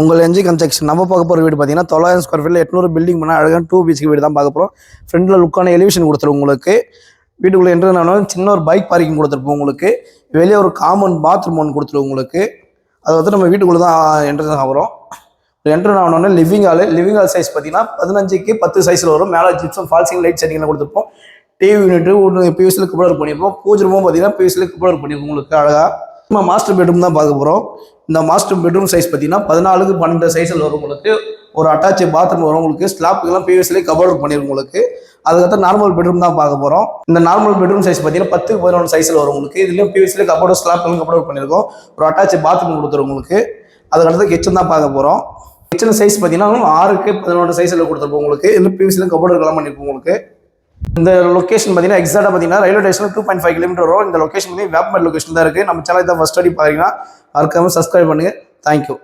உங்கள் NG construction நம்ம பார்க்க போகிற வீடு பார்த்தீங்கன்னா தொள்ளாயிரம் ஸ்கொயர் ஃபீட்டில் எட்நூறு பில்டிங் பண்ணால் அழகான டூ பிஹெச்கே வீடு தான் பார்க்க போகிறோம் ஃப்ரெண்டில் லுக்கான எலிவேஷன் கொடுத்துருவோம் உங்களுக்கு. வீட்டுக்குள்ளே என்ட்ரு சின்ன ஒரு பைக் பார்க்கிங் கொடுத்துருப்போம் உங்களுக்கு. வெளியே ஒரு காமன் பாத்ரூம் ஒன்று கொடுத்துருவோம் உங்களுக்கு. அது வந்து நம்ம வீட்டுக்குள்ளே தான் என்ட்ரன்ஸ் ஆகிறோம் என்ட்ரன் ஆனோடனே living hall living hall size பார்த்தீங்கன்னா பதினஞ்சுக்கு பத்து சைஸில் வரும். மேலே ஜிப்ஸும் ஃபால்சிங் லைட் செட்டிங்லாம் கொடுத்துருப்போம். டிவி யூனிட்டு ஒன்று பியூசில் கப்ளர் பண்ணியிருப்போம் பூஜை ரூமும் பார்த்தீங்கன்னா பியூசில் கப்ளர் பண்ணியிருப்போம் உங்களுக்கு அழகாக நம்ம மாஸ்டர் பெட்ரூம் தான் பார்க்க போகிறோம் இந்த மாஸ்டர் பெட்ரூம் சைஸ் பார்த்தீங்கன்னா பதினாலுக்கு பன்னெண்டு சைஸில் வரும் உங்களுக்கு. ஒரு அட்டாச் பாத்ரூம் வரும் உங்களுக்கு. ஸ்லாப்புக்கெல்லாம் பிவிஎஸ்லேயே கபோர்டு பண்ணிடும் உங்களுக்கு. அதுக்கப்புறம் நார்மல் பெட்ரூம் தான் பார்க்க போகிறோம் இந்த நார்மல் பெட்ரூம் சைஸ் பார்த்தீங்கன்னா பத்து பதினொன்று சைஸில் வரும் உங்களுக்கு. இதுலேயும் பிவிஎஸ்லேயே கபோர்டு ஸ்லாப்லாம் கபோர்டு பண்ணியிருக்கோம் ஒரு அட்டாச் பாத்ரூம் கொடுத்துரும் உங்களுக்கு. அதுக்கடுத்து கிச்சன் தான் பார்க்க போகிறோம் கிச்சன் சைஸ் பார்த்தீங்கன்னா ஆறுக்கு பதினொன்று சைஸில் கொடுத்துருப்போம் உங்களுக்கு. இதில் பிவிஎஸ்லேயும் கபோர்டு எல்லாம் பண்ணியிருப்போம் உங்களுக்கு. இந்த லொகேஷன் பார்த்தீங்கன்னா எக்ஸாக்டாக பார்த்தீங்கன்னா railway station two point five kilometre வரும். இந்த லொக்கேஷன் வந்து வேப்பமேட் லொக்கேஷன் தான் இருக்குது நம்ம சேனல் தான் ஃபஸ்ட் ஸ்டடி பார்த்தீங்கன்னா மறக்காமல் சப்ஸ்கிரைப் பண்ணுங்கள் தேங்க்யூ